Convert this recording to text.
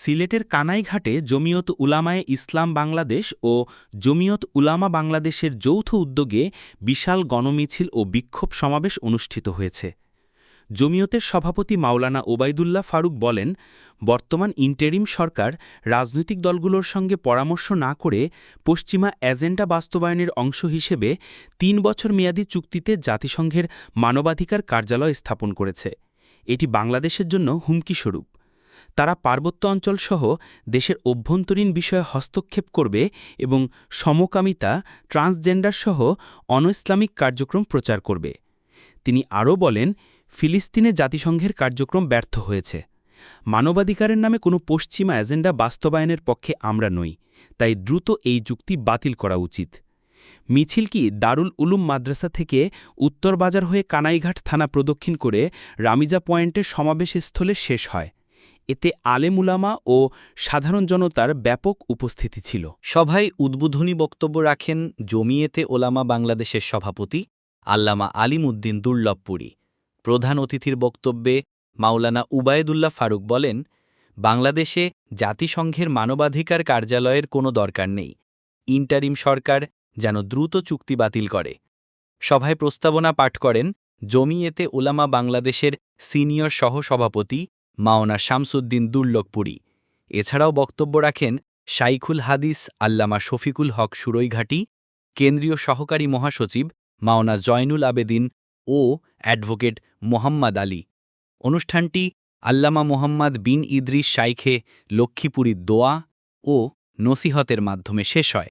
সিলেটের কানাইঘাটে জমিয়ত উলামায়ে ইসলাম বাংলাদেশ ও জমিয়ত উলামা বাংলাদেশের যৌথ উদ্যোগে বিশাল গণমিছিল ও বিক্ষোভ সমাবেশ অনুষ্ঠিত হয়েছে। জমিয়তের সভাপতি মাওলানা ওবায়দুল্লাহ ফারুক বলেন, বর্তমান ইন্টেরিম সরকার রাজনৈতিক দলগুলোর সঙ্গে পরামর্শ না করে পশ্চিমা এজেন্ডা বাস্তবায়নের অংশ হিসেবে তিন বছর মেয়াদী চুক্তিতে জাতিসংঘের মানবাধিকার কার্যালয় স্থাপন করেছে। এটি বাংলাদেশের জন্য হুমকিস্বরূপ। তারা পার্বত্য অঞ্চলসহ দেশের অভ্যন্তরীণ বিষয়ে হস্তক্ষেপ করবে এবং সমকামিতা ট্রান্সজেন্ডার ট্রান্সজেন্ডারসহ অনইসলামিক কার্যক্রম প্রচার করবে। তিনি আরও বলেন, ফিলিস্তিনে জাতিসংঘের কার্যক্রম ব্যর্থ হয়েছে। মানবাধিকারের নামে কোনো পশ্চিমা এজেন্ডা বাস্তবায়নের পক্ষে আমরা নই, তাই দ্রুত এই যুক্তি বাতিল করা উচিত। মিছিল কি দারুল উলুম মাদ্রাসা থেকে উত্তরবাজার হয়ে কানাইঘাট থানা প্রদক্ষিণ করে রামিজা পয়েন্টের সমাবেশস্থলে শেষ হয়? এতে আলেমুলামা ও সাধারণ জনতার ব্যাপক উপস্থিতি ছিল। সভায় উদ্বোধনী বক্তব্য রাখেন জমিয়েতে ওলামা বাংলাদেশের সভাপতি আল্লামা আলিম উদ্দিন দুর্লভপুরী। প্রধান অতিথির বক্তব্যে মাওলানা উবায়দুল্লাহ ফারুক বলেন, বাংলাদেশে জাতিসংঘের মানবাধিকার কার্যালয়ের কোনো দরকার নেই। ইন্টারিম সরকার যেন দ্রুত চুক্তি বাতিল করে। সভায় প্রস্তাবনা পাঠ করেন জমিয়েতে ওলামা বাংলাদেশের সিনিয়র সহসভাপতি মাওনা শামসুদ্দিন দুর্লভপুরী। এছাড়াও বক্তব্য রাখেন শাইখুল হাদিস আল্লামা শফিকুল হক সুরৈঘাটি, কেন্দ্রীয় সহকারী মহাসচিব মাওনা জয়নুল আবেদিন ও অ্যাডভোকেট মোহাম্মদ আলী। অনুষ্ঠানটি আল্লামা মোহাম্মদ বিন ইদ্রিস শাইখে লক্ষ্মীপুরীর দোয়া ও নসিহতের মাধ্যমে শেষ হয়।